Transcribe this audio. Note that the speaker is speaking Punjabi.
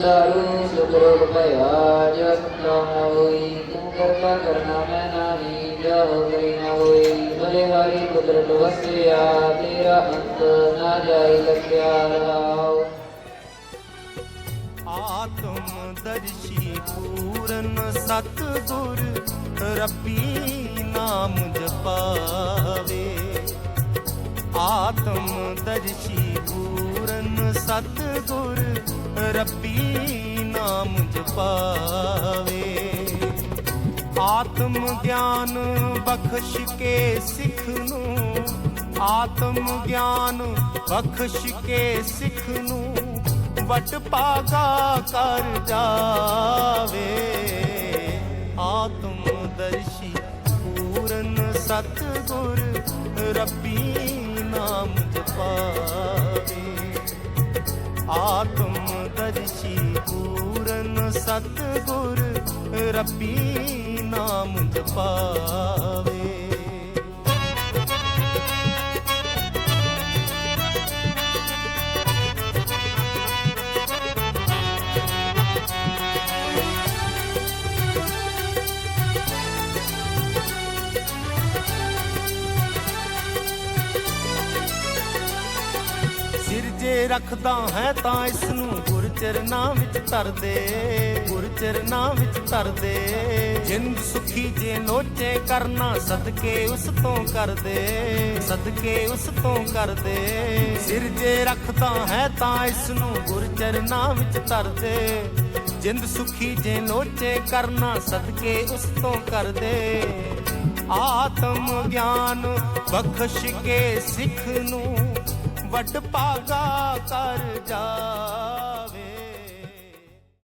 ਦਾਰੂ ਸੁਖਰੋਗ ਭਇਆ ਜਸ ਨਾ ਹੋਈ ਤੂੰ ਕਰਤਾ ਕਰਨਾ ਮੈਂ ਨਾਹੀ ਜਾ ਹੋ ਨਾ ਹੋਈ ਬਲੇ ਹਾਰੀ ਕੁਦਰਤ ਵਸਿਆ ਤੇਰਾ ਅੰਤ ਨਾ ਜਾਈ ਲਖਿਆ ਰਹਾਉ ਆਤਮ ਦਰਸ਼ੀ ਪੂਰਨ ਸਤਗੁਰ ਰੱਬੀ ਨਾਮ ਜਪਾਵੇ ਆਤਮ ਦਰਸ਼ੀ ਪੂਰਨ ਸਤਗੁਰ, ਰੱਬੀ ਨਾਮ ਜਪਾਵੇ। ਆਤਮ ਗਿਆਨ ਬਖਸ਼ ਕੇ ਸਿੱਖ ਨੂੰ, ਆਤਮ ਗਿਆਨ ਬਖਸ਼ ਕੇ ਸਿੱਖ ਨੂੰ ਵਟ ਪਾਗਾ ਕਰ ਜਾਵੇ। ਆਤਮ ਦਰਸ਼ੀ ਪੂਰਨ ਸਤਗੁਰ, ਰੱਬੀ ਨਾਮ ਜਪਾਵੇ ਆਤਮ ਦਰਸ਼ੀ ਪੂਰਨ ਸਤਗੁਰ ਰੱਬੀ ਨਾਮ ਜਪਾਵੇ ਜੇ ਰੱਖਦਾ ਹੈ ਤਾਂ ਇਸ ਨੂੰ ਗੁਰ ਚਰਨਾਂ ਵਿੱਚ ਧਰ ਦੇ, ਗੁਰ ਚਰਨਾਂ ਵਿੱਚ ਧਰ ਦੇ। ਜਿੰਦ ਸੁਖੀ ਜੇ ਨੋਚੇ ਕਰਨਾ ਸਦਕੇ ਉਸ ਤੋਂ ਕਰ ਦੇ, ਸਦਕੇ ਉਸ ਤੋਂ ਕਰ ਦੇ। ਸਿਰ ਜੇ ਰੱਖਦਾ ਹੈ ਤਾਂ ਇਸ ਨੂੰ ਗੁਰ ਚਰਨਾਂ ਵਿੱਚ ਧਰ ਦੇ। ਜਿੰਦ ਸੁਖੀ ਜੇ ਨੋਚੇ ਕਰਨਾ ਸਦਕੇ ਉਸ ਤੋਂ ਕਰ ਦੇ। ਆਤਮ ਗਿਆਨ ਬਖਸ਼ ਕੇ ਸਿੱਖ ਨੂੰ ਵੱਡ ਭਾਗਾ ਕਰ ਜਾ।